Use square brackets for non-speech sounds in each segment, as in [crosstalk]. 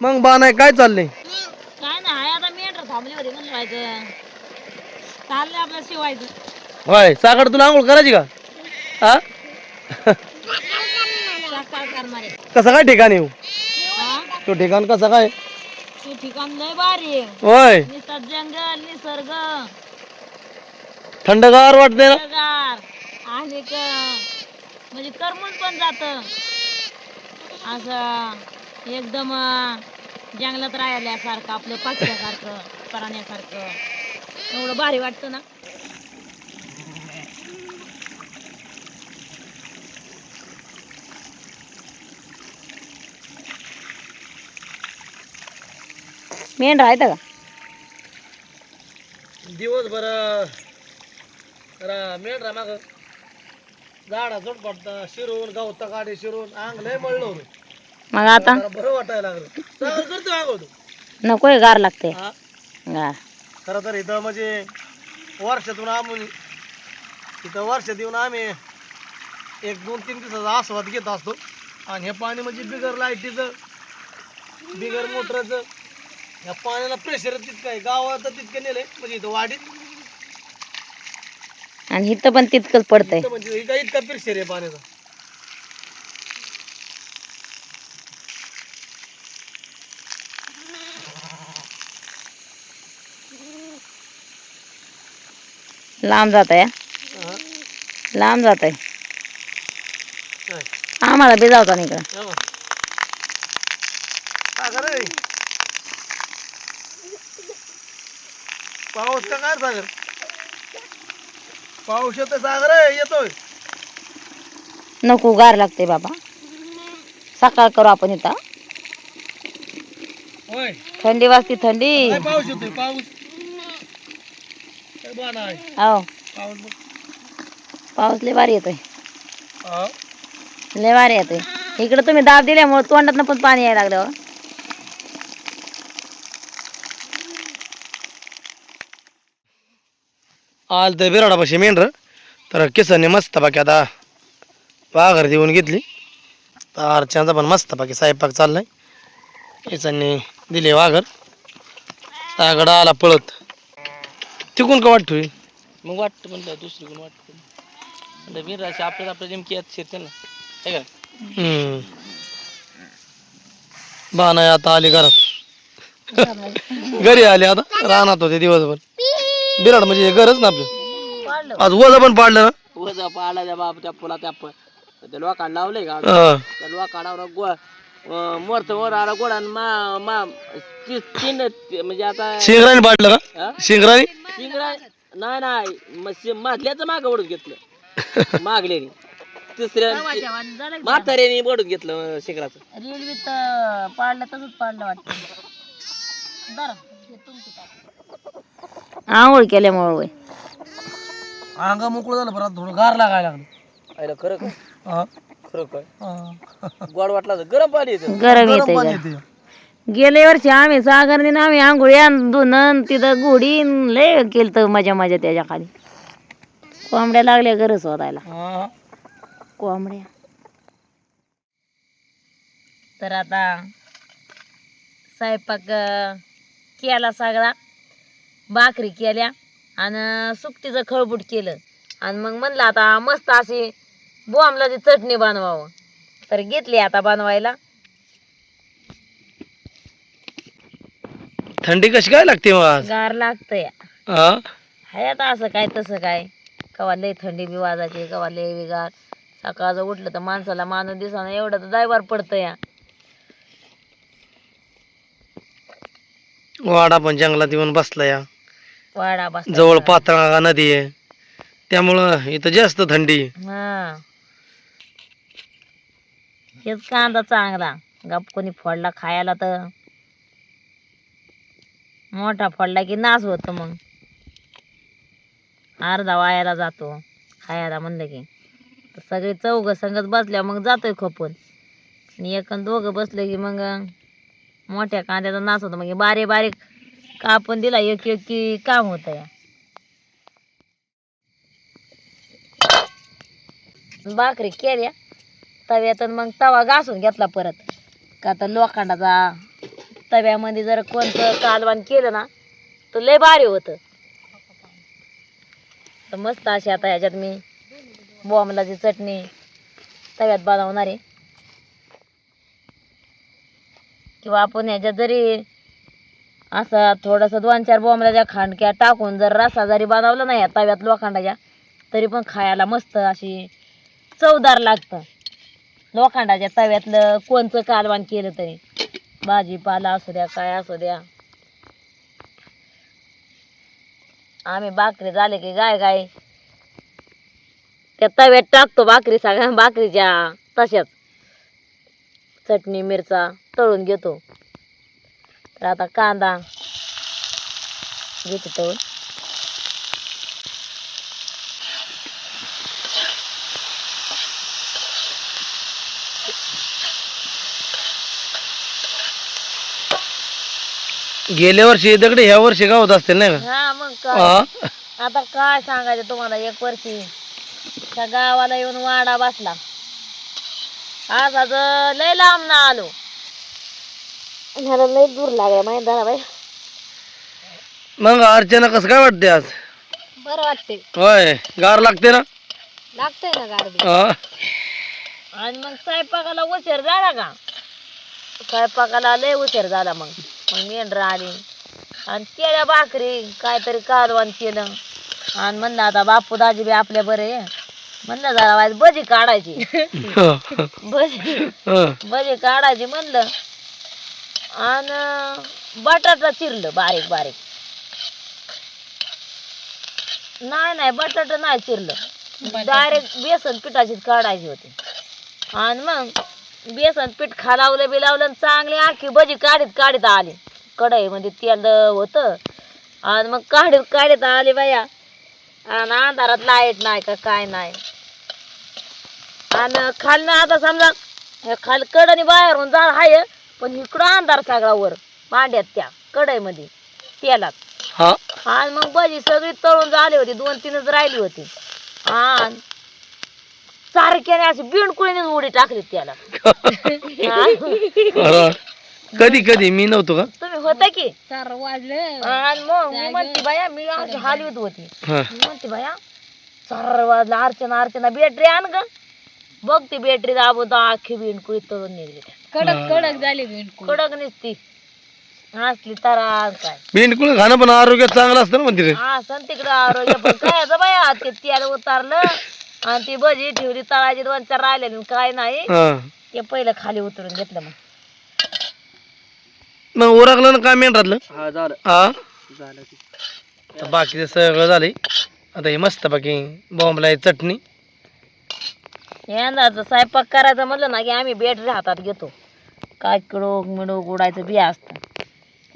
मग बाणाय काय चाललंय? काय नाही आता मेंढर थांबली होती म्हणून व्हायचं. चाललंय आपलं शिवायचं. होय साखर तुला आंघोळ करायची का? हा सकाळ करणार आहे. कसं काय ठिकाण येऊ हा? तो ठिकाण कसं काय? ते ठिकाण लय भारी आहे. होय. जंगल निसर्ग. थंडगार वाटते ना? निसर्गार आणि क- म्हणजे करमून पण जात. असं. एकदम जंगलात राहिल्यासारखं आपलं पक्ष्यासारखं प्राण्यासारखं. एवढं भारी वाटतं ना. मेंढरा आहेत का? दिवसभर मेंढरा माग झाडा चोट शिरून गावता काढे शिरून अंग लय मळलं होतं. मग आता? बरं वाटायला लागलं. नकोय गार लागते गार खरं तर इथं म्हणजे वर्षातून आम्ही इथं वर्षात येऊन आम्ही एक दोन तीन दिवसाचा आस्वाद घेत असतो. आणि हे पाणी म्हणजे बिगर लाईटीचं बिगर मोटरचं या पाण्याला प्रेशर तितकं आहे. गावात तितकं नेलंय म्हणजे इथं वाडीत. आणि इथं पण तितकंच पडतंय. म्हणजे इथं इतका प्रेशर आहे पाण्याचा. लांब जात आहे हा. लांब जात आहे? आम्हाला भिजावता नाही इकडं. हो. सागर आहे. पाऊस का काय सागर? पाऊस येतोय सागर येतोय. नको गार लागते बाबा. सकाळ करू आपण इथं. थंडी वाजते थंडी. पाऊस येतोय पाऊस. हो. पाऊस लय भारी येतोय. लय भारी येतोय. इकडं तुम्ही दाब दिल्यामुळे तोंडात पण पाणी यायला लागलं हो. आल तर बिराडापाशी मेंढर तर किसनने मस्त बाकी आता वाघर देऊन घेतली. तर अर्चनाचा पण मस्त बाकी स्वयंपाक चाललाय. किसनने दिले वाघर. सागड आला पळत. तिकून का वाटतोय? मग वाटतं म्हणलं दुसरी कोण वाटतं. म्हणलं वीराशी आपल्याला आपल्या नेमकी यात शिरते ना. हे का? हम्म. बाणाय आता आली घरात. घरी आले आता. रानात होते दिवसभर. बिराड म्हणजे गरज ना आपली. आज वजा पण पाडलं ना? वजा पाला त्या बाप त्या फुला त्या प- त्या लोकांना लावलंय का? हा. त्या लोकांना गो मोरत वर आला गोडा मा मा ती- तीन ते- म्हणजे आता शिंगराने पाडलं का? शिंगराने शिंगडा नाही नाही म- शि- मधल्याचं माग ओढून घेतलं. [laughs] मागल्याने. तिसऱ्या म्हाताऱ्याने ओढून घेतलं शिंगराचं. रेल्वेत पाडलं तसंच पाडलं वाटतं. आंघोळ केल्यामुळे होय. अंग मोकळं झालं परत थोडं गार लागायला लागलं. खरं हा. खरं काय? हा. गोड वाटला तर गरम पाणी येतं. गरम गरम पाणी येते येते गेल्या वर्षी आम्ही सागरने ना आम्ही आंघोळ्या धुणं तिथं गुढी न लय केलं तर मजा मजा त्याच्याखाली. कोंबड्या लागल्या गरज होतायला हा. कोंबड्या. तर आता स्वयंपाक अं, केला सगळा. भाकरी केल्या आणि सुकटीचं खळबूट केलं. आणि मग म्हणलं आता मस्त अशी बोंबलाची चटणी बनवावं. तर घेतली आता बनवायला. थंडी कशी काय लागते मग आज? गार लागतंय. हा? हाय आता असं काय तसं काय. कवा लय थंडी बी वाजायची कवा लय बी गार. सकाळचं उठलं तर माणसाला माणूस दिसानं एवढं तर जायवर पडतं या वाडा पण जंगलात येऊन बसला या वाडा बस जवळ पातळा नदी आहे. त्यामुळं इथं जास्त थंडी. हा. हेच कांदा चांगला. गप कोणी फोडला खायला तर. मोठा फोडला की नाश होतं मग. अर्धा वायाला जातो. खायला म्हणलं की. तर सगळे चौघ संगत बसल्या मग जातोय खपून. आणि एक दोघं बसलं की मग मोठ्या कांद्याचा नाश होतो. मग बारीक बारीक कापून दिला एक एक की काम होतं या. भाकरी केल्या. तव्यात मग तवा घासून घेतला परत. का तर लोखंडाचा तव्यामध्ये जर कोणतं कालवान केलं ना तर लय भारी होतं. तर मस्त अशी आता ह्याच्यात मी बॉमलाची चटणी तव्यात बनवणार आहे. किंवा आपण ह्याच्यात जरी असं थोडंसं दोन चार बॉमलाच्या खांडक्या टाकून जर रसा जरी बनवला नाही तव्यात लोखंडाच्या तरी पण खायला मस्त अशी चवदार लागतं. लोखंडाच्या तव्यातलं कोणचं कालवान केलं तरी? भाजीपाला असू द्या काय असू द्या. आम्ही भाकरी झाले की गाय गाय. त्या तव्यात टाकतो भाकरी सगळ्या भाकरीच्या तशाच. चटणी मिरचा तळून घेतो. तर आता कांदा घेतो तळून. गेल्या वर्षी दगडे ह्या वर्षी गावत असतील नाही हा मग का काय? हा? आता काय सांगायचं तुम्हाला एक वर्षी? त्या गावाला येऊन वाडा बसला. आज आज लय लांब ना आलो. मला लय दूर लागला माहिती झाला बाई. मग अर्चना कसं काय वाटते आज? बरं वाटते होय गार लागते ना? लागतंय ना गारबी हा? आणि मग स्वयंपाकाला उशीर झाला का? स्वयंपाकाला लय उशीर झाला मग. मग मेंढर आली. आणि केल्या भाकरी काहीतरी कालवण केलं. आणि म्हणलं आता बापू दाजी बी आपल्या बरे आहे. म्हणलं जरा वाज भजी काढायची. [laughs] भजी हं. भजी काढायची म्हणलं. आणि बटाटा चिरलं बारीक बारीक. नाही नाही बटाटा नाही चिरलं. डायरेक्ट बेसन पिठाचीच काढायची होती. आणि मग बेसन पीठ खालावलं बिलावलं आणि चांगली आखी भजी काढीत काढीत आली. कढईमध्ये तेल होतं. आणि मग काढीत काढीत आली बाया. आणि अंधारात लाइट नाही का काय नाही. आणि खालनं आता समजा खाली कडनी बाहेरून झाड हाय पण इकडं अंधार सगळा वर. भांड्यात त्या कढईमध्ये तेलात. हा. आणि मग भजी सगळी तळून झाली होती दोन तीनच राहिली होती. आणि चारक्याने अशी बिंडकुळीने उडी टाकली त्याला. [laughs] कधी कधी? मी नव्हतो का? तुम्ही होता की? चार वाजले. आणि मग मी म्हणते बाया मी अशी हालवीत होती. हा. मी म्हणते बाया चार वाजला अर्चना अर्चना बॅटरी आण ग. बघ ती बॅटरी दाबून अख्खी बिंडकुळी तळून निघली कडक- कडक झाली कडक निसती. असली तर काय? बिंडकुळ खाणं पण आरोग्यात चांगलं असतं ना म्हणते हा सण तिकडं आरोग्य पण काय आता बाया? ते तेल उतारलं आणि ती भजी ठेवली तळाची दोन चार राहिलेली आणि काय नाही हा. ते पहिलं खाली उतरून घेतलं मग. मग ओरखलं ना काय मेंढरातलं हा झालं. हा? झालं बाकीचं सगळं झालंय. आता हे मस्त बाकी बॉम्बला चटणी. यंदाचं स्वयंपाक करायचं म्हणलं ना की आम्ही बॅटरी हातात घेतो. काय किडोक मिडोक उडायचं बिया असतं.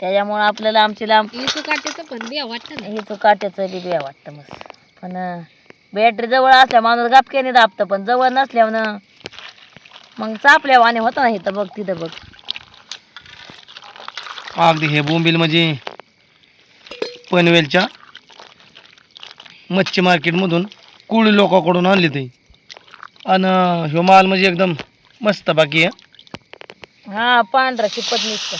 त्याच्यामुळं आपल्याला आमची लांब काट्याचं पण बिया वाटतं हे तो काट्याचं बी बिया वाटतं मग पण बॅटरी जवळ असल्या माणूस गापक्याने दाबतं पण जवळ नसल्यानं मग चापल्या वाणे होतं ना इथं बघ तिथं बघ. अगदी हे बोंबील म्हणजे पनवेलच्या मच्छी मार्केटमधून कुळी लोकांकडून आणली ते. आणि ह्यो माल म्हणजे एकदम मस्त बाकी आहे. हा पांढरा शिपट निघतं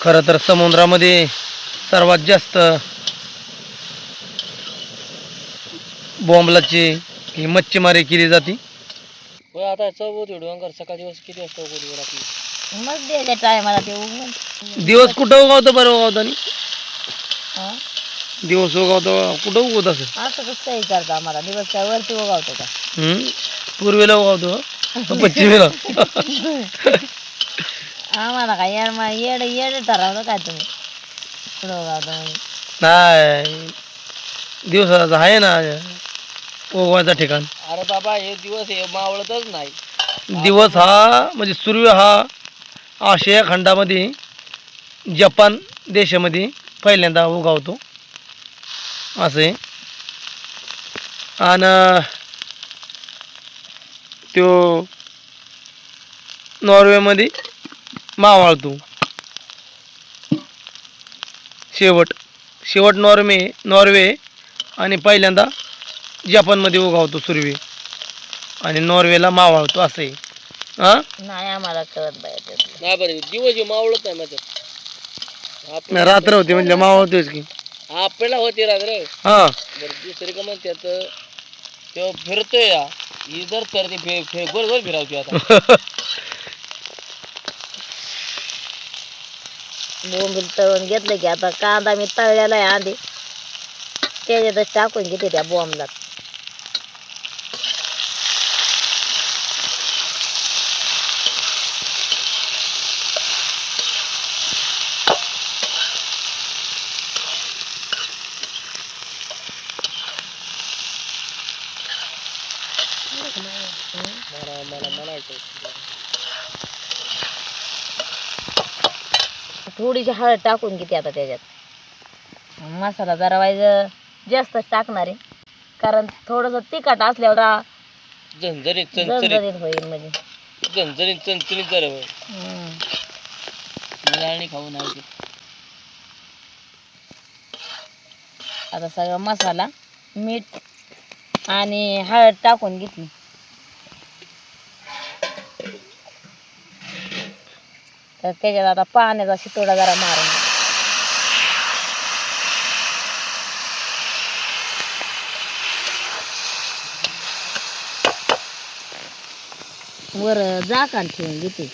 खरं तर समुद्रामध्ये सर्वात जास्त बॉम्बलाची ही मच्छीमारी केली जाते. होय आता चौबत डोंगर सकाळ दिवस किती वाजता उघडली आपली मग द्यायच्या टायमाला ते उगवून. दिवस कुठं उगवतं बरं उगवतं आणि हा? दिवस उगवतं कुठं उगवत असं असं कसं काही करतं आम्हाला? दिवस काय वरती उगावतो का? हम्म? पूर्वेला उगवतो पश्चिमेला. [laughs] आम्हाला काय येड मा- येड येड ठरवलं काय तुम्ही? नाही. दिवसाचं आहे ना उगवायचा ठिकाण. अरे बाबा हे दिवस हे मावळतच नाही. दिवस हा म्हणजे सूर्य हा आशिया खंडामध्ये जपान देशामध्ये पहिल्यांदा उगावतो. असे आणि तो नॉर्वेमध्ये मावाळतो. शेवट शेवट नॉर्वे नॉर्वे आणि पहिल्यांदा जपानमध्ये उगावतो सूर्य आणि नॉर्वेला मावळतो असं आहे हा? नाही आम्हाला कळत. नाही बरं दिवस ह्यो मावळत नाही रात्र होती म्हणजे मावळतोच की. आपल्याला होती रात्र. हा. बरं दुसरी का म्हणतात तो फिरतोय या. ही जर तर ती फे फे गोल गोल फिरावती आता. [laughs] बोंबील तळून घेतलं की आता कांदा मी तळलेला आहे आधी. त्याच्यातच टाकून घेते त्या बॉम्बला मला मला म्हणायचं थोडीशी हळद टाकून घेते आता त्याच्यात. मसाला जरा वाईज जास्तच टाकणार आहे. कारण थोडंसं तिखट असल्यावर झणझणीत चणचणीत. होईल म्हणजे. झणझणीत चणचणीत जरा होय. हम्म. मला आणि खाऊ नाही आता सगळा मसाला मीठ आणि हळद टाकून घेतली. तर त्याच्यात आता पाण्याचा शितोडा जरा मारून. वर झाकण ठेवून घेते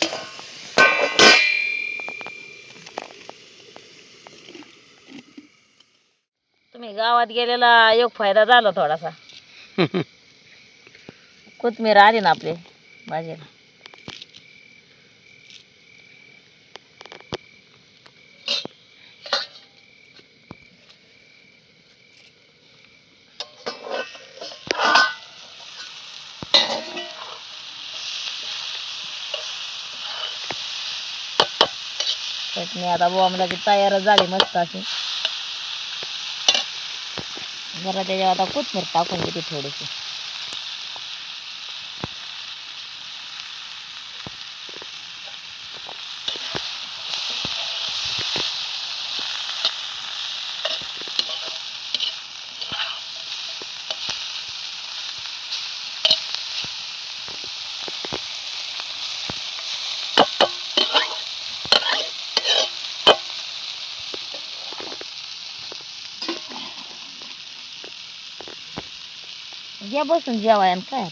तुम्ही गावात गेलेला एक फायदा झाला थोडासा. [laughs] कोथमीर आली ना आपली भाजीला. चटणी आता बॉम्बला की तयार झाली मस्त अशी. जरा त्याच्यावर आता कोथमीर टाकून घेते थोडीशी. घ्या बसून जेवाय आणि काय.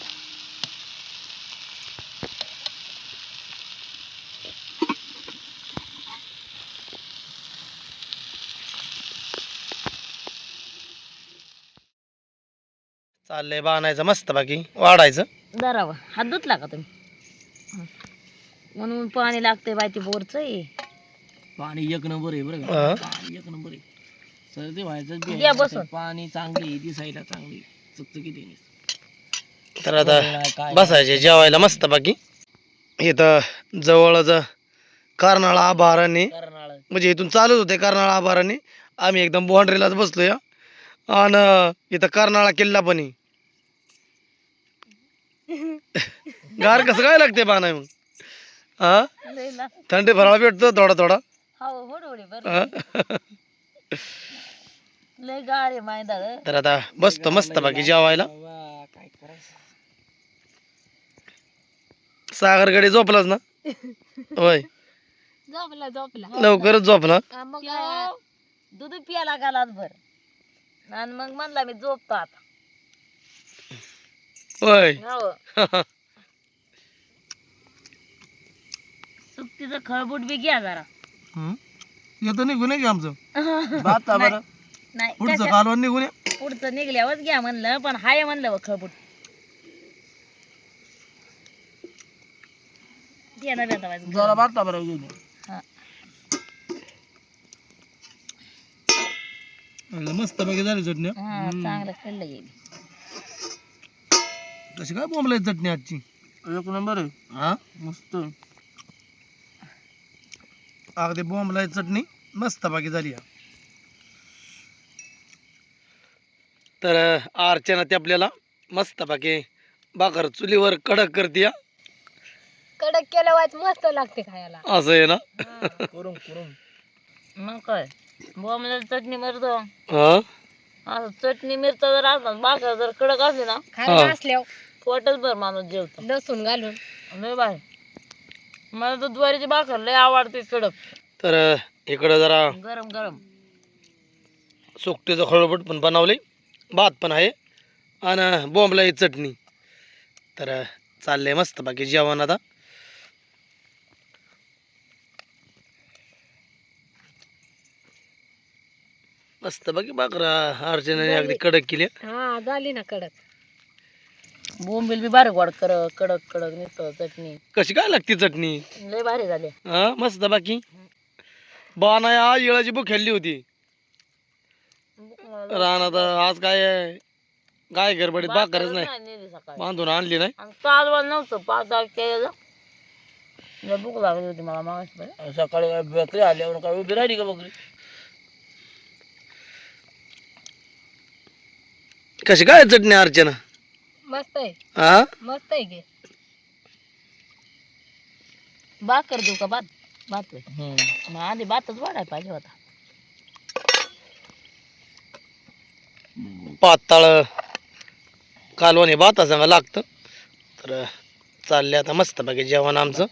चाललंय बाणायचं मस्त बाकी वाढायचं जरावं हात धुतला का तुम्ही हं. म्हणून पाणी लागतंय बाय बोरच पाणी एक नंबर आहे बरं का हा. पाणी एक नंबर आहे सर्दी व्हायचं बी आहे. बसून. पाणी चांगली दिसायला चांगली आहे. तर आता बसायचे जेवायला मस्त बाकी इथं जवळच कर्नाळा आभाराने म्हणजे इथून चालूच होते कर्नाळा आभाराने. आम्ही एकदम बाउंड्रीलाच बसलोय. आणि इथं कर्नाळा किल्ला पण. गार कसं काय लागते पाना मग? हा थंडी फराळा भेटतो थोडा थोडा. हा? लय गाळे मायदाळ तर आता बसतो मस्त बाकी जेवायला. काय करायचं सागरकडे झोपलाच ना? होय. झोपला झोपला. लवकरच झोपला. हा, मग दूध पियाला गालात भर आणि मग म्हणला मी झोपतो आता. होय. हो. सुट्टीचं खळबूट बी घ्या जरा. येतो निघून की आमचं? [laughs] बाता बरं? नाही पुढचं कशा- कालवण निघून ये. पुढचं निघल्यावरच घ्या म्हणलं पण हाय म्हणलं बघ खळबूट दे ना बेटा वाज जरा बाता बरं घेऊन ये. हा. मस्त पैकी झाली चटणी. हा चांगलं कळलं गेली. कशी काय बोंबलाय चटणी आजची? एक नंबर आहे. हा? मस्त. अगदी बोंबलाय चटणी मस्त बाकी झाली हा. तर अर्चना ते आपल्याला मस्त बाकी भाकर चुलीवर कडक करते हा. कडक केलं वाच मस्त लागते खायला. असं आहे ना? करून करून मग काय? बोंबला चटणी मिरतो हा? असं चटणी मिरचं जर असलं भाकर जर कडक असली ना खायला हा. असल्यावर पोटच भर माणूस जेवतो. लसूण घालून. लय बाय मला तर ज्वारीची भाकर लय आवडते कडक. तर इकडं जरा गरम गरम. सुकटीचं खळबट पण बनवले. भात पण आहे. आणि बॉम्बला चटणी. तर चाललंय मस्त बाकी जेवण आता. मस्त बाकी बाकरा अर्चनाने अगदी कडक केली हा झाली ना कडक. बोंबील बी बारीक वाढ कर कडक कडक नुसतं चटणी. कशी काय लागते चटणी? लय भारी झाले. हा मस्त बाकी. बाना आज येळाची बुक खेळली होती. रानात. आज काय आहे? काय गडबडीत? बाकरच नाही. नेली सकाळी. बांधून आणली नाही? आणि नव्हतं पाच लय भूक लागली होती मला मागाशी सकाळी काय बकरी आल्यावर काय उभी राहिली का बकरी कशी काय चटणी अर्चना? मस्त आहे. हा मस्त आहे गे भाकर देऊ का भात? भात. मग आधी भातच वाढायला पाहिजे होता. पाताळ कालवण हे भाता सांगा लागतं. तर चालले आता मस्त बाकी जेवण आमचं.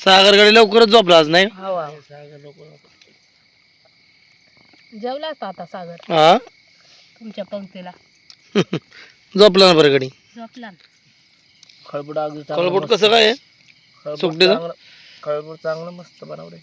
सागरकडे लवकरच झोपला आज नाही? हवा जेवला असता आता सागर. हा? तुमच्या पंक्तीला. [laughs] झोपला ना बरं गडी. झोपला. खळबुड अगदी कळबोट कसं काय आहे? सुकटीचं खळबुड चांगलं मस्त बनवलंय.